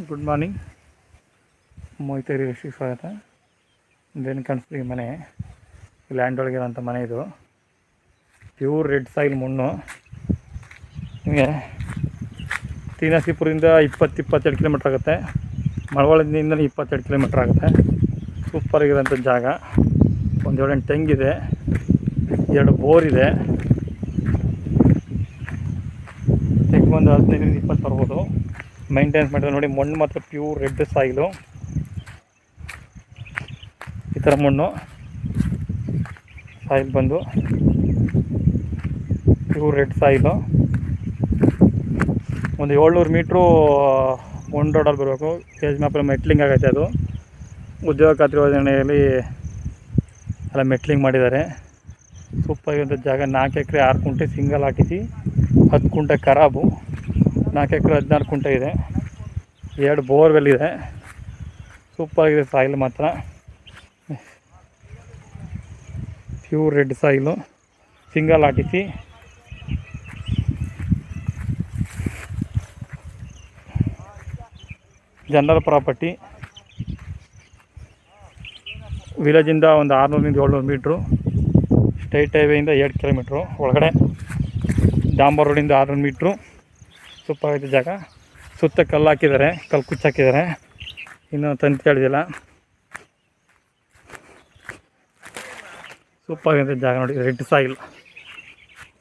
Good morning ಮೊಯ್ತೇರಿ ಋಷಿ ಸ್ವಾಗತ. ಈ ಮನೆ. ಲ್ಯಾಂಡ್ ಒಳಗಿರೋಂಥ ಮನೆ ಇದು. ಪ್ಯೂರ್ ರೆಡ್ ಸಾಯಿಲ್ ಮಣ್ಣು. ನಿಮಗೆ ತೀನಾಸಿಪುರದಿಂದ ಇಪ್ಪತ್ತು ಇಪ್ಪತ್ತೆರಡು ಕಿಲೋಮೀಟ್ರ್ ಆಗುತ್ತೆ ಮಳವಳದಿಂದ ಇಪ್ಪತ್ತೆರಡು ಕಿಲೋಮೀಟ್ರ್ ಆಗುತ್ತೆ. ಸೂಪರ್ ಆಗಿರೋಂಥ ಜಾಗ. ಒಂದು ಏಳೆಂಟು ತೆಂಗಿದೆ ಎರಡು ಬೋರ್ ಇದೆ. ತೆಗ್ ಒಂದು ಹದಿನೈದರಿಂದ ಇಪ್ಪತ್ತು ಬರ್ಬೋದು. ಮೈಂಟೆನೆನ್ಸ್ ಮಾಡಿದ್ರೆ ನೋಡಿ, ಮಣ್ಣು ಮಾತ್ರ ಪ್ಯೂರ್ ರೆಡ್ ಸಾಯಿಲು ಈ ಥರ ಮಣ್ಣು ಸಾಯಿಲ್ ಬಂದು ಪ್ಯೂರ್ ರೆಡ್ ಸಾಯಿಲು ಒಂದು ಏಳ್ನೂರು ಮೀಟ್ರು ಒನ್ ರೋಡಲ್ಲಿ ಬರಬೇಕು. ಕೇಜ್ ಮ್ಯಾಪಲ್ಲಿ ಮೆಟ್ಲಿಂಗ್ ಆಗೈತೆ ಅದು. ಉದ್ಯೋಗ ಖಾತ್ರಿ ಯೋಜನೆಯಲ್ಲಿ ಎಲ್ಲ ಮೆಟ್ಲಿಂಗ್ ಮಾಡಿದ್ದಾರೆ. ಸೂಪರ್ ಇರೋಂಥ ಜಾಗ ನಾಲ್ಕು ಎಕರೆ, ಆರು ಕುಂಟೆ, ಸಿಂಗಲ್ ಹಾಕಿಸಿ, ಹತ್ತು ಕುಂಟೆ ಖರಾಬು ನಾಲ್ಕು ಎಕರೆ ಹದಿನಾರು ಕುಂಟೆ ಇದೆ. ಎರಡು ಬೋರ್ವೆಲ್ ಇದೆ. ಸೂಪರಾಗಿದೆ ಸಾಯಿಲ್ ಮಾತ್ರ. Pure red soil single RTC general property ವಿಲೇಜಿಂದ ಒಂದು ಆರುನೂರಿಂದ ಏಳ್ನೂರು ಮೀಟ್ರು ಸ್ಟೇಟ್ ಹೈವೇಯಿಂದ ಎರಡು ಕಿಲೋಮೀಟ್ರು ಒಳಗಡೆ. ಡಾಂಬರ್ ರೋಡಿಂದ ಆರುನೂರು ಮೀಟ್ರು ಸೂಪರ್ ಆಗಿದೆ ಜಾಗ. ಸುತ್ತ ಕಲ್ಲು ಹಾಕಿದ್ದಾರೆ, ಕಲ್ಲು ಕುಚ್ಚು ಹಾಕಿದ್ದಾರೆ. ಇನ್ನೂ ತಂತಿ ಹೇಳಿದಿಲ್ಲ ಸೂಪರ್ ಆಗಿದೆ ಜಾಗ ನೋಡಿ ರೆಡ್ ಸಾಯಿಲ್.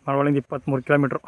ಮಳವಳ್ಳಿಂದ ಇಪ್ಪತ್ತ್ಮೂರು ಕಿಲೋಮೀಟ್ರು.